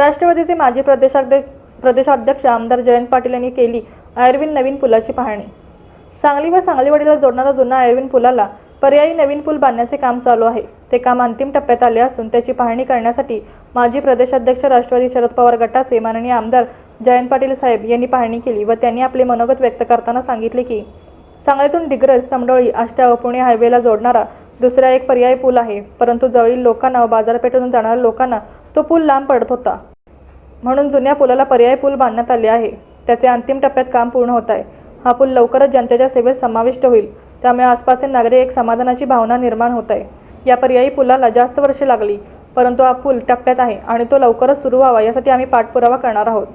राष्ट्रवादीचे माजी प्रदेशाध्यक्ष प्रदेशाध्यक्ष आमदार जयंत पाटील यांनी केली आयर्विन नवीन पुलाची पाहणी. सांगली व सांगलीवाडीला जोडणारा जुना आयर्विन पुलाला पर्यायी नवीन पूल बांधण्याचे काम चालू आहे. ते काम अंतिम टप्प्यात आले असून त्याची पाहणी करण्यासाठी माजी प्रदेशाध्यक्ष राष्ट्रवादी शरद पवार गटाचे माननीय आमदार जयंत पाटील साहेब यांनी पाहणी केली व त्यांनी आपले मनोगत व्यक्त करताना सांगितले की सांगलीतून डिग्रज समडोळी आष्टा व पुणे हायवेला जोडणारा दुसरा एक पर्यायी पूल आहे. परंतु जवळील लोकांना व बाजारपेठेतून जाणाऱ्या लोकांना तो पूल लांब पडत होता. म्हणून जुन्या पुलाला पर्यायी पूल बांधण्यात आले आहे. त्याचे अंतिम टप्प्यात काम पूर्ण होत आहे. हा पूल लवकरच जनतेच्या सेवेत समाविष्ट होईल. त्यामुळे आसपासचे नागरिक एक समाधानाची भावना निर्माण होत आहे. या पर्यायी पुलाला जास्त वर्षे लागली परंतु हा पूल टप्प्यात आहे आणि तो लवकरच सुरू व्हावा यासाठी आम्ही पाठपुरावा करणार आहोत.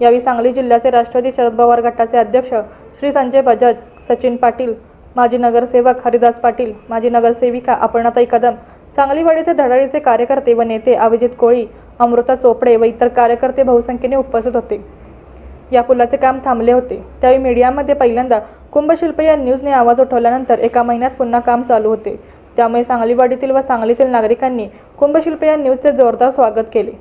यावेळी सांगली जिल्ह्याचे राष्ट्रवादी शरद पवार गटाचे अध्यक्ष श्री संजय बजाज सचिन पाटील माजी नगरसेवक हरिदास पाटील माजी नगरसेविका अपर्णाताई कदम सांगलीवाडीचे धडाडीचे कार्यकर्ते व नेते अभिजित कोळी अमृता चोपडे व इतर कार्यकर्ते बहुसंख्येने उपस्थित होते. या पुलाचे काम थांबले होते. त्यावेळी मीडियामध्ये पहिल्यांदा कुंभशिल्प या न्यूजने आवाज उठवल्यानंतर एका महिन्यात पुन्हा काम चालू होते. त्यामुळे सांगलीवाडीतील व सांगलीतील नागरिकांनी कुंभशिल्प या न्यूजचे जोरदार स्वागत केले.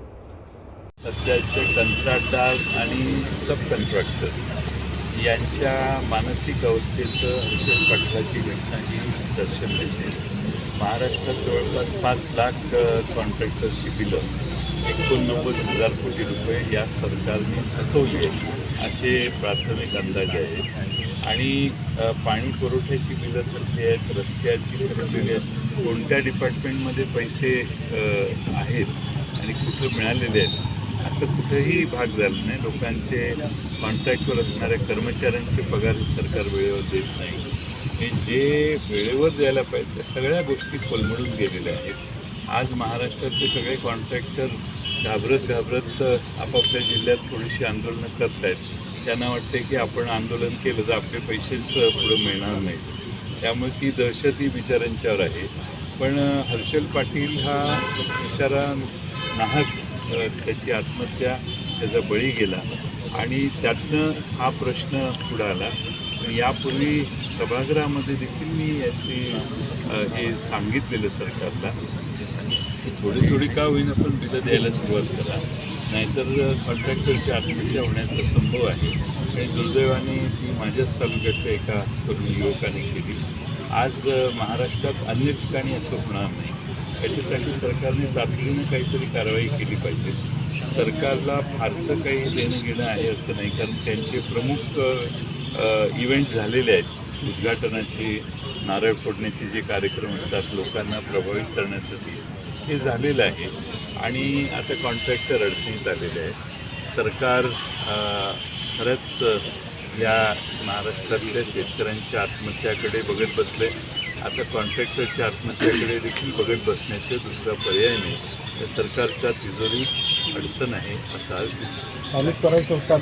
सध्याचे कंत्राटदार आणि सब कॉन्ट्रॅक्टर यांच्या मानसिक अवस्थेचं अशोक पाटलाची घटना ही दर्शन देते महाराष्ट्रात जवळपास पाच लाख कॉन्ट्रॅक्टर्सची बिलं एकोणनव्वद हजार कोटी रुपये या सरकारने थकवली असे प्राथमिक अंदाज आहेत आणि पाणी पुरवठ्याची बिलं थकली आहेत रस्त्याची थकलेली आहेत कोणत्या डिपार्टमेंटमध्ये पैसे आहेत आणि कुठं मिळालेले आहेत असं कुठेही भाग झाला नाही. लोकांचे कॉन्ट्रॅक्टवर असणाऱ्या कर्मचाऱ्यांचे पगार सरकार वेळेवर देत नाही. हे जे वेळेवर द्यायला पाहिजे त्या सगळ्या गोष्टी कोलमडून गेलेल्या आहेत. आज महाराष्ट्रातले सगळे कॉन्ट्रॅक्टर घाबरत घाबरत आपापल्या जिल्ह्यात थोडीशी आंदोलनं करत आहेत त्यांना वाटते की आपण आंदोलन केलं तर आपले पैसेच पुढं मिळणार नाहीत त्यामुळे ती दहशत ही विचारांच्यावर आहे. पण हर्षल पाटील हा बिचारा नाहक त्याची आत्महत्या त्याचा बळी गेला. आणि त्यातनं हा प्रश्न पुढं आला. पण यापूर्वी सभागृहामध्ये देखील मी याची हे सांगितलेलं सरकारला. थोडी थोडी का होईना पण बिलं द्यायला सुरुवात करा. नाहीतर कॉन्ट्रॅक्टरची आत्महत्या होण्याचा संभव आहे. आणि दुर्दैवाने ती माझ्याच तालुक्यातल्या एका तरुण युवकाने केली. आज महाराष्ट्रात अन्य ठिकाणी असं होणार नाही. याच्यासाठी सरकारने तातडीनं काहीतरी कारवाई केली पाहिजे. सरकारला फारसं काही देणं घेणं आहे असं नाही. कारण त्यांचे प्रमुख इव्हेंट झालेले आहेत. उद्घाटनाचे नारळ फोडण्याचे जे कार्यक्रम असतात लोकांना प्रभावित करण्यासाठी. हे झालेलं आहे. आणि आता कॉन्ट्रॅक्टर अडचणीत आलेले आहेत. सरकार खरंच या महाराष्ट्रातल्या शेतकऱ्यांच्या आत्महत्याकडे बघत बसले. आता कॉन्ट्रॅक्टरच्या आत्महत्याकडे देखील बघत बसण्याचे दुसरा पर्याय नाही. त्या सरकारच्या तिजोरी अडचण आहे असं आज दिसतं स्थानिक स्वराज्य संस्था